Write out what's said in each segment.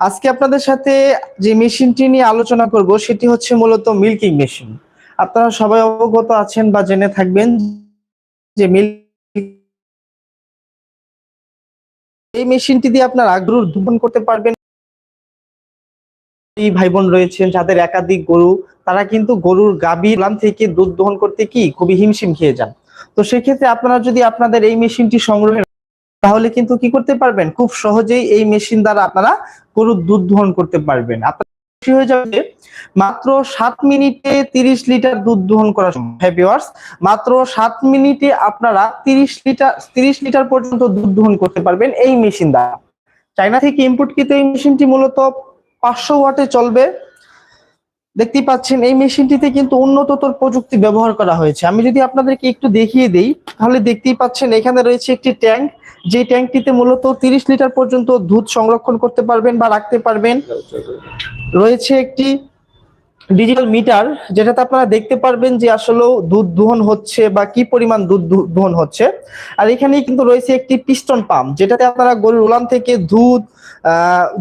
আজকে আপনাদের সাথে যে মেশিনটি নিয়ে আলোচনা করব, সেটি হচ্ছে মূলত মিল্কিং মেশিন। আপনারা সবাই অবগত আছেন বা জেনে থাকবেন যে এই মেশিনটি দিয়ে আপনার আগ্রহ দুধন করতে পারবেন। ভাই বোন রয়েছেন, যাদের একাধিক গরু, তারা কিন্তু গরুর গাভীর লাম থেকে দুধ দহন করতে কি খুবই হিমশিম খেয়ে যান। তো সেক্ষেত্রে আপনারা যদি আপনাদের এই মেশিনটি সংগ্রহের তাহলে কিন্তু কি করতে পারবেন? খুব সহজেই এই মেশিন দ্বারা আপনারা গরুর দুধ দহন করতে পারবেন। মাত্র সাত মিনিটে তিরিশ লিটার দুধ হ্যাঁ মাত্র সাত মিনিটে আপনারা তিরিশ লিটার তিরিশ লিটার পর্যন্ত দুধ করতে পারবেন এই মেশিন দ্বারা। চায়না থেকে এই মেশিনটি মূলত পাঁচশো ওয়াটে চলবে। দেখতেই পাচ্ছেন, এই মেশিনটিতে কিন্তু উন্নততর প্রযুক্তি ব্যবহার করা হয়েছে। আমি যদি আপনাদেরকে একটু দেখিয়ে দিই, তাহলে দেখতেই পাচ্ছেন এখানে রয়েছে একটি ট্যাঙ্ক যে ট্যাঙ্কটিতে মূলত তিরিশ লিটার পর্যন্ত দুধ সংরক্ষণ করতে পারবেন বা রাখতে পারবেন। রয়েছে একটি ডিজিটাল মিটার যেটাতে আপনারা দেখতে পারবেন যে আসলে দুধ দোহন হচ্ছে বা কি পরিমাণ দুধ দোহন হচ্ছে। আর এখানে কিন্তু রয়েছে একটি পিস্টন পাম্প যেটাতে আপনারা গরুর উলান থেকে দুধ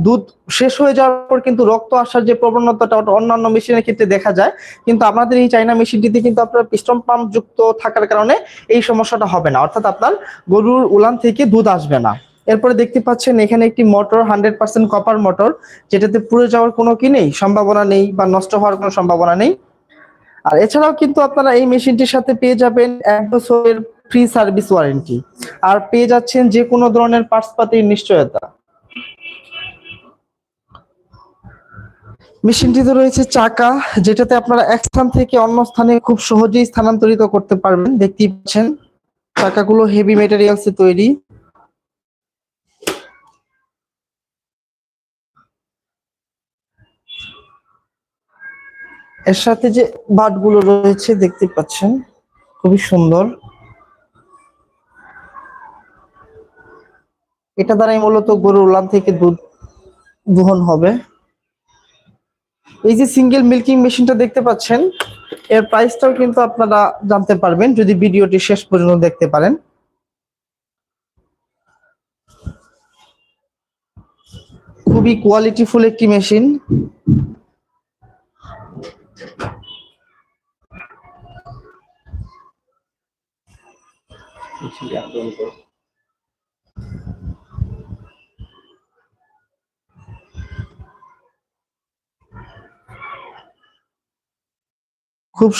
দুধ শেষ হয়ে যাওয়ার পর কিন্তু রক্ত আসার যে প্রবণতাটা অন্যান্য মেশিনের ক্ষেত্রে দেখা যায়। কিন্তু আমাদের এই চাইনা মেশিনটিতে কিন্তু আপনার পিস্টন পাম্প যুক্ত থাকার কারণে এই সমস্যাটা হবে না। অর্থাৎ আপনার গরুর উলান থেকে দুধ আসবে না। এরপরে দেখতে পাচ্ছেন এখানে একটি motor hundred percent copper motor যেটাতে পুড়ে যাওয়ার কোনো কি নেই, সম্ভাবনা নেই বা নষ্ট হওয়ার কোনো সম্ভাবনা নেই। আর এছাড়াও কিন্তু আপনারা এই মেশিনটির সাথে পেয়ে যাবেন এক বছরের ফ্রি সার্ভিস ওয়ারেন্টি আর পেয়ে যাচ্ছেন যে কোনো ধরনের পার্টস পাতির নিশ্চয়তা। মেশিনটিতে রয়েছে চাকা, যেটাতে আপনারা এক স্থান থেকে অন্য স্থানে খুব সহজেই স্থানান্তরিত করতে পারবেন। দেখতেই পাচ্ছেন, চাকাগুলো হেভি মেটেরিয়ালসে তৈরি। এর সাথে যে বাটগুলো রয়েছে, দেখতে পাচ্ছেন, খুবই সুন্দর। এটা দ্বারাই মূলত গরুর উলান থেকে দুধ দহন হবে। এই যে সিঙ্গেল মিল্কিং মেশিনটা দেখতে পাচ্ছেন, এর প্রাইসটাও কিন্তু আপনারা জানতে পারবেন, যদি ভিডিওটি শেষ পর্যন্ত দেখতে পারেন। খুবই কোয়ালিটিফুল একটি মেশিন খুব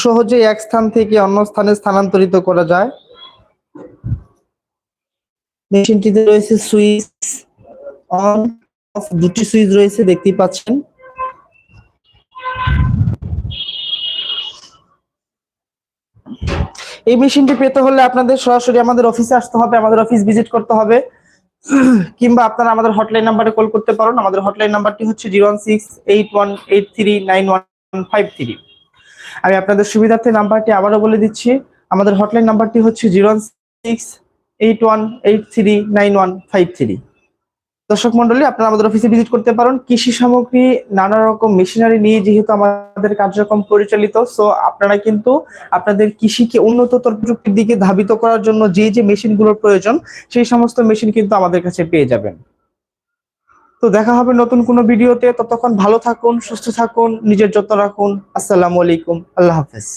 সহজেই এক স্থান থেকে অন্য স্থানে স্থানান্তরিত করা যায়। মেশিনটিতে রয়েছে সুইচ অন, অফ, দুটি সুইচ রয়েছে, দেখতেই পাচ্ছেন। এই মেশিনটি পেতে হলে আপনাদের সরাসরি আমাদের অফিসে আসতে হবে, আমাদের অফিস ভিজিট করতে হবে। কিংবা আপনারা আমাদের হটলাইন নাম্বারে কল করতে পারেন। আমাদের হটলাইন নাম্বারটি হচ্ছে zero one six eight one eight three nine one five three আমি আপনাদের সুবিধার্থে নাম্বারটি আবারও বলে দিচ্ছি। আমাদের হটলাইন নাম্বারটি হচ্ছে zero one six eight one eight three nine one five three দর্শক মন্ডলী আপনারা আমাদের অফিসে ভিজিট করতে পারেন। কৃষি সামগ্রী, নানা রকম মেশিনারি নিয়ে যেহেতু আমাদের কার্যক্রম পরিচালিত সো আপনারা কিন্তু আপনাদের কৃষিকে উন্নততর প্রযুক্তির দিকে ধাবিত করার জন্য যে যে মেশিনগুলোর প্রয়োজন, সেই সমস্ত মেশিন কিন্তু আমাদের কাছে পেয়ে যাবেন। তো দেখা হবে নতুন কোনো ভিডিওতে। ততক্ষণ ভালো থাকুন, সুস্থ থাকুন, নিজের যত্ন রাখুন। আসসালামু আলাইকুম। আল্লাহ হাফেজ।